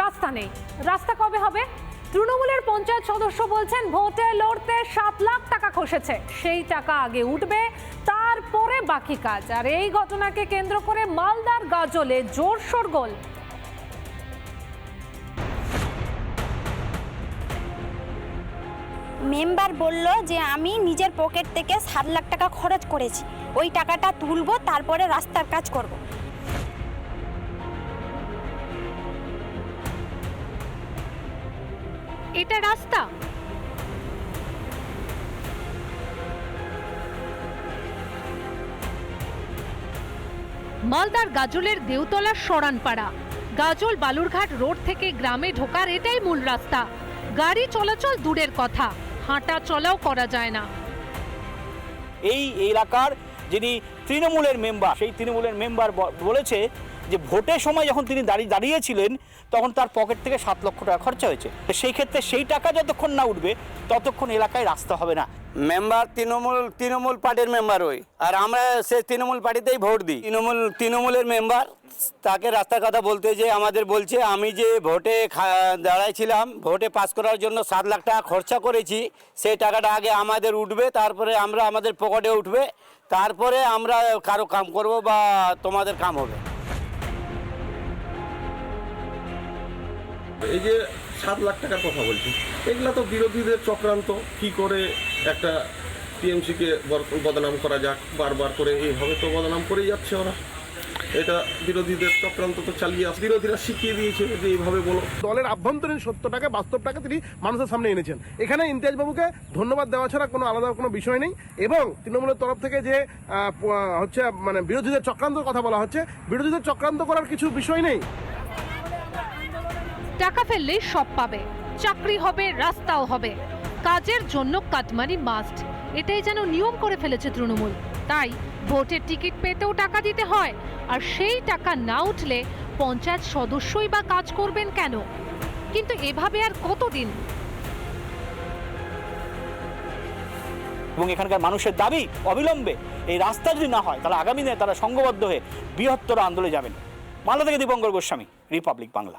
রাস্তা নেই। রাস্তা কবে হবে? তৃণমূলের পঞ্চায়েত সদস্য বলছেন, ভোটে লড়তে সাত লাখ টাকা খসেছে। সেই টাকা আগে উঠবে, তারপরে বাকি কাজ। আর এই ঘটনাকে কেন্দ্র করে মালদার গাজলে জোর শোরগোল। মেম্বার বলল যে, আমি নিজের পকেট থেকে সাত লাখ টাকা খরচ করেছি। ওই টাকাটা তুলবো, তারপরে রাস্তার কাজ করব। এটা রাস্তা। মালদার গাজলের দেউতলা সরানপাড়া। গাজল বালুরঘাট রোড থেকে গ্রামে ঢোকার এটাই মূল রাস্তা। গাড়ি চলাচল দূরের কথা, হাঁটা চলাও করা যায় না। এই এলাকার যিনি তৃণমূলের মেম্বার, সেই তৃণমূলের মেম্বার বলেছে যে ভোটের সময় যখন তিনি দাঁড়িয়ে দাঁড়িয়েছিলেন, তখন তার পকেট থেকে সাত লক্ষ টাকা খরচা হয়েছে। সেই ক্ষেত্রে সেই টাকা যতক্ষণ না উঠবে, ততক্ষণ এলাকায় রাস্তা হবে না। মেম্বার তৃণমূল তৃণমূল পার্টির মেম্বার ওই। আর আমরা সে তৃণমূল পার্টিতেই ভোট দিই। তৃণমূল, তৃণমূলের মেম্বার তাকে রাস্তার কথা বলতে যে আমাদের বলছে, আমি যে ভোটে দাঁড়াইছিলাম, ভোটে পাস করার জন্য সাত লাখ টাকা খরচা করেছি, সেই টাকাটা আগে আমাদের উঠবে, তারপরে আমরা আমাদের পকেটে উঠবে, তারপরে আমরা কারও কাম করব বা তোমাদের কাম হবে। এই যে সাত লাখ টাকার কথা বলছি, এগুলা তো বিরোধীদের চক্রান্ত, কি করে একটা টিএমসিকে বদনাম করা যাক, বারবার করে এইভাবে তো বদনাম করেই যাচ্ছে ওরা। এটা বিরোধীদের চক্রান্ত তো চালিয়ে আস বিরোধীরা শিখিয়ে দিয়েছে যে এইভাবে বলো। দলের আভ্যন্তরীণ সত্যটাকে, বাস্তবটাকে তিনি মানুষের সামনে এনেছেন। এখানে ইমতিয়াজ বাবুকে ধন্যবাদ দেওয়া ছাড়া কোনো আলাদা কোনো বিষয় নেই। এবং তৃণমূলের তরফ থেকে যে হচ্ছে মানে বিরোধীদের চক্রান্তের কথা বলা হচ্ছে, বিরোধীদের চক্রান্ত করার কিছু বিষয় নেই। টাকা ফেললেই সব পাবে। চাকরি হবে, রাস্তাও হবে। কাজের জন্য কাটমানি মাস্ট এটাই যেন নিয়ম করে ফেলেছে তৃণমূল। তাই ভোটের টিকিট পেতেও টাকা দিতে হয়, আর সেই টাকা না উঠলে পঞ্চায়েত সদস্যই বা কাজ করবেন কেন? কিন্তু এভাবে আর কতদিন? এবং এখানকার মানুষের দাবি অবিলম্বে এই রাস্তা যদি না হয়, তাহলে আগামী দিনে তারা সংঘবদ্ধ হয়ে বৃহত্তর আন্দোলনে যাবেন। মালদা থেকে দীপঙ্কর গোস্বামী, রিপাবলিক বাংলা।